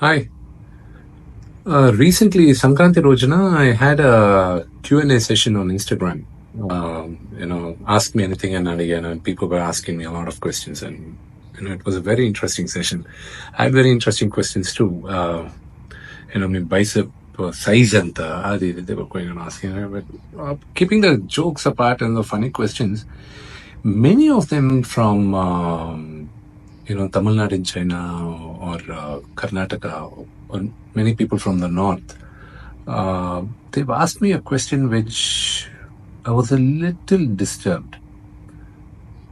Hi. Uh, recently, Sankranti Rojana, I had a Q&A session on Instagram. Um, you know, ask me anything and, and again, and people were asking me a lot of questions, and you know, it was a very interesting session. I had very interesting questions too. Uh, you know, I mean, bicep uh, size and uh, they, they were going and asking, but uh, keeping the jokes apart and the funny questions, many of them from. Um, you know Tamil Nadu in China or uh, Karnataka or many people from the north uh, they've asked me a question which I was a little disturbed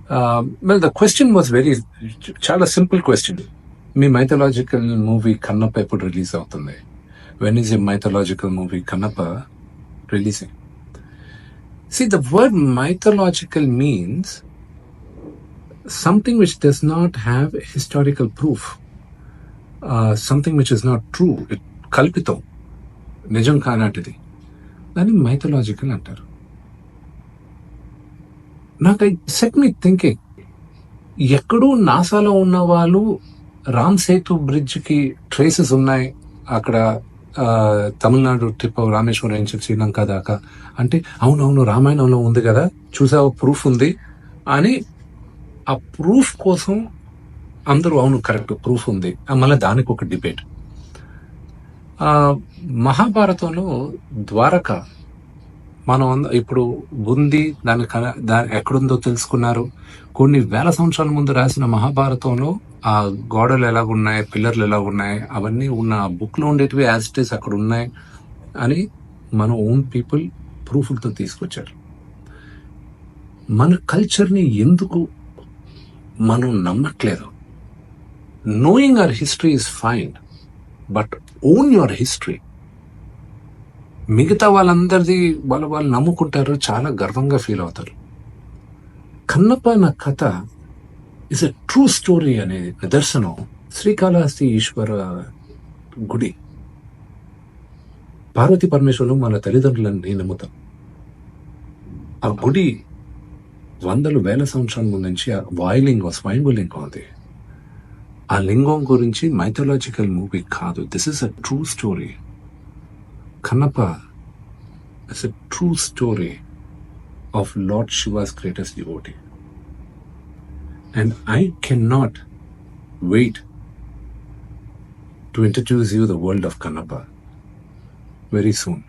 uh, well the question was very చాలా simple question మీ mythological movie Kannappa ఎప్పుడు release అవుతుంది when is a mythological movie Kannappa releasing See, the word mythological means something which does not have historical proof, uh, something which is not true. It, కల్పితం నిజం కానాటిది దాన్ని mythological అంటారు నాకు I set me thinking ఎక్కడో నాసాలో ఉన్న వాళ్ళు Ram Setu బ్రిడ్జ్కి traces ఉన్నాయి. అక్కడ తమిళనాడు ట్రిప్ రామేశ్వరం నుంచి శ్రీలంక దాకా. అంటే అవునవును రామాయణంలో ఉంది కదా చూసావు ప్రూఫ్ ఉంది అని ఆ ప్రూఫ్ కోసం అందరూ అవును కరెక్ట్ ప్రూఫ్ ఉంది. మళ్ళీ దానికి ఒక డిబేట్ మహాభారతంలో ద్వారక మనం అంద- ఇప్పుడు ఉంది దాని దాని ఎక్కడుందో తెలుసుకున్నారు. కొన్ని వేల సంవత్సరాల ముందు రాసిన మహాభారతంలో ఆ గోడలు ఎలా ఉన్నాయి పిల్లర్లు ఎలా ఉన్నాయి అవన్నీ ఉన్న బుక్లో ఉండేటివి యాజిటీస్ అక్కడ ఉన్నాయి అని మన ఓన్ పీపుల్ ప్రూఫ్లతో తీసుకొచ్చారు. మన కల్చర్ని ఎందుకు మనం నమ్మట్లేదు. Knowing our history is fine but own your history మిగతా వాళ్ళందరిది వాళ్ళ వాళ్ళు నమ్ముకుంటారు చాలా గర్వంగా ఫీల్ అవుతారు. కన్నప్ప నా కథ ఇస్ ఎ ట్రూ స్టోరీ అనే నిదర్శనం శ్రీకాళహస్తి ఈశ్వర గుడి. పార్వతి పరమేశ్వరులు మన తల్లిదండ్రులను నమ్ముతాం. ఆ గుడి వందలు వేల సంవత్సరాల ముందు నుంచి ఆ వాయులింగం స్వయంభులింగం అది ఆ లింగం గురించి మైథలాజికల్ మూవీ కాదు this is a true story Kannappa is a true story of Lord Shiva's greatest devotee. And I cannot wait to introduce you the world of Kannapa very soon.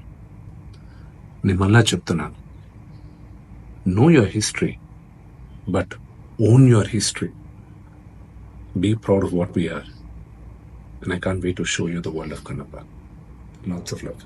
నేను మళ్ళా చెప్తున్నాను Know your history, but own your history. Be proud of what we are. And I can't wait to show you the world of Kannapa. Lots of love.